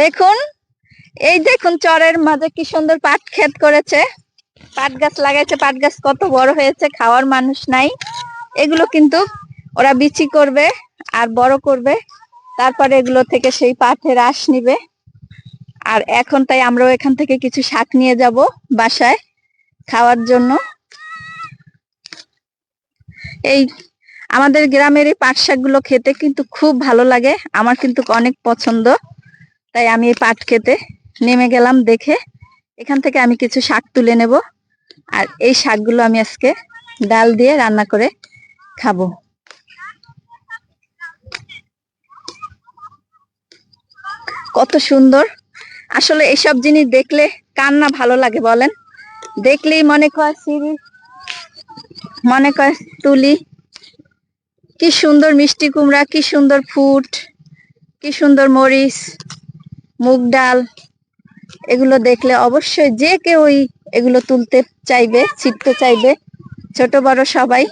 দেখুন, এই দেখুন চরের মাঝে কি সুন্দর পাট ক্ষেত করেছে। পাট গাছ লাগাইছে, পাট গাছ কত বড় হয়েছে, খাওয়ার মানুষ নাই। এগুলো কিন্তু ওরা বিচি করবে আর বড় করবে, তারপরে এগুলো থেকে সেই পাটের আঁশ নিবে। আর এখন তাই আমরাও এখান থেকে কিছু শাক নিয়ে যাব বাসায় খাওয়ার জন্য। এই আমাদের গ্রামের এই পাট শাকগুলো খেতে কিন্তু খুব ভালো লাগে, আমার কিন্তু অনেক পছন্দ। তাই আমি এই পাট খেতে নেমে গেলাম দেখে। এখান থেকে আমি কিছু শাক তুলে নেব। আর এই শাকগুলো আমি আজকে ডাল দিয়ে রান্না করে খাব। কত সুন্দর। আসলে এইসব জিনিস দেখলে কার না ভালো লাগে বলেন? দেখলেই মনে কয় সিঁড়ি, মনে কয় তুলি। কি সুন্দর মিষ্টি কুমড়া, কি সুন্দর ফুট, কি সুন্দর মরিচ। মুগ ডাল, এগুলো দেখলে অবশ্যই যে কেউই এগুলো তুলতে চাইবে, ছিটতে চাইবে, ছোট, বড় সবাই।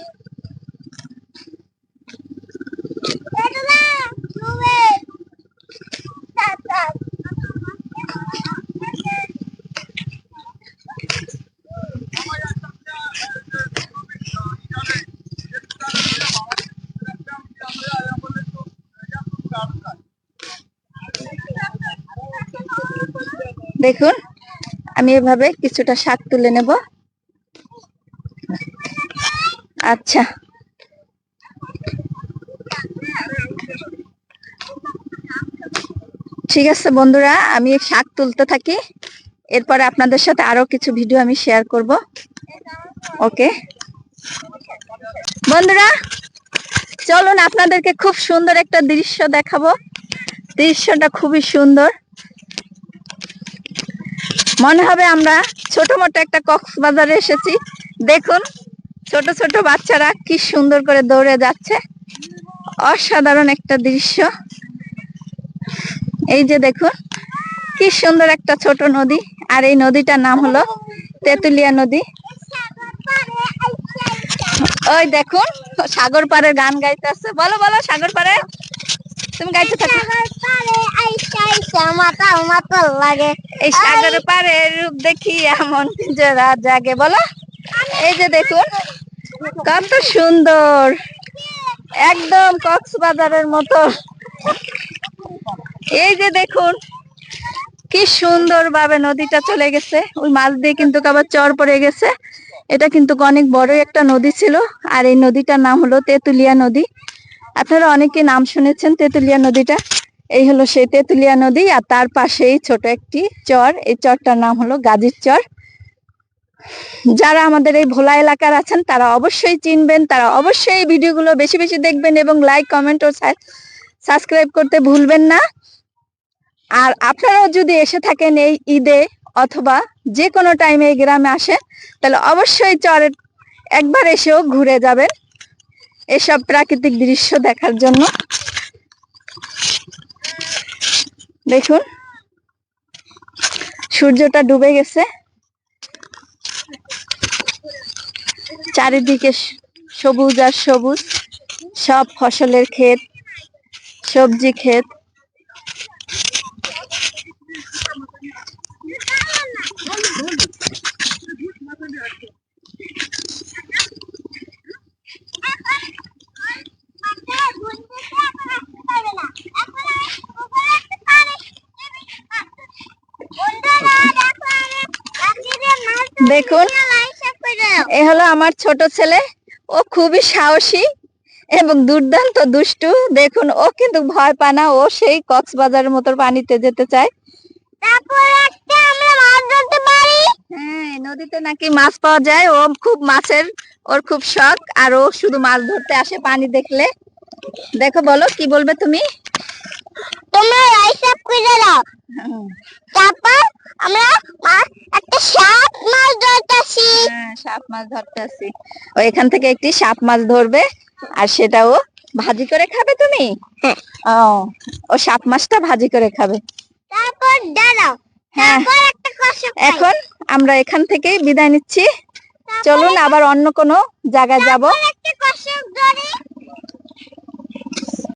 দেখুন, আমি এভাবে কিছুটা শাক তুলে নেব। আচ্ছা। ঠিক আছে বন্ধুরা, আমি শাক তুলতে থাকি। এরপরে আপনাদের সাথে আরও কিছু ভিডিও আমি শেয়ার করব। ওকে? বন্ধুরা, চলুন আপনাদেরকে খুব সুন্দর একটা দৃশ্য দেখাবো। দৃশ্যটা খুবই সুন্দর। মনে হবে আমরা ছোট মোটো একটা কক্সবাজারে এসেছি। দেখুন, ছোট ছোট বাচ্চারা কি সুন্দর করে দৌড়ে যাচ্ছে। অসাধারণ একটা দৃশ্য। এই যে দেখুন, কি সুন্দর একটা ছোট নদী। আর এই নদীটার নাম হলো তেতুলিয়া নদী। ওই দেখুন, সাগর পাড়ে গান গাইতে গাইতেছে বলো বলো, সাগর পাড়ে। তুমি গাইতে থাকো। লাগে। এই সাগর রূপ দেখি এমন জাগে বলো? এই যে দেখুন কত সুন্দর। একদম কক্সবাজারের মতো। এই যে দেখুন কি সুন্দর ভাবে নদীটা চলে গেছে। ওই মাছ দিয়ে কিন্তু আবার চর পড়ে গেছে। এটা কিন্তু অনেক বড় একটা নদী ছিল। আর এই নদীটার নাম হলো তেতুলিয়া নদী। আপনারা অনেকে নাম শুনেছেন তেতুলিয়া নদীটা? এই হলো সেই তেতুলিয়া নদী আর তার পাশেই ছোট একটি চর। এই চরটার নাম হলো গাজীর চর। যারা আমাদের এই ভোলা এলাকার আছেন, তারা অবশ্যই চিনবেন, তারা অবশ্যই এই ভিডিওগুলো বেশি বেশি দেখবেন এবং লাইক কমেন্ট ও সাবস্ক্রাইব করতে ভুলবেন না। আর আপনারাও যদি এসে থাকেন এই ঈদে অথবা যে কোনো টাইমে এই গ্রামে আসেন, তাহলে অবশ্যই চরের একবার এসেও ঘুরে যাবেন। এসব প্রাকৃতিক দৃশ্য দেখার জন্য। দেখুন। সূর্যটা ডুবে গেছে। চারিদিকে সবুজ আর সবুজ। সব ফসলের ক্ষেত সবজি ক্ষেত। দেখুন এ হলো আমার ছোট ছেলে। ও খুবই সাহসী এবং দুর্দান্ত দুষ্টু। দেখুন ও কিন্তু ভয় পায় না। ও সেই কক্সবাজারের মতো পানিতে যেতে চায়। হ্যাঁ নদীতে নাকি মাছ পাওয়া যায়। ও খুব মাছের ওর খুব শখ। আর ও শুধু মাছ ধরতে আসে পানি দেখলে। দেখো বলো কি বলবে তুমি? তোমরা হিসাব করে দাও। তারপর আমরা সাপ মাছ ধরতে আসি ও এখান থেকে একটি সাপ মাছ ধরবে আর সেটাও ও ভাজি করে খাবে তুমি? হ্যাঁ। ও ও সাপ মাছটা ভাজি করে খাবে। তারপর দাঁড়াও। হ্যাঁ। এখন আমরা এখান থেকে বিদায় নিচ্ছি। চলুন আবার অন্য কোনো জায়গায় যাব।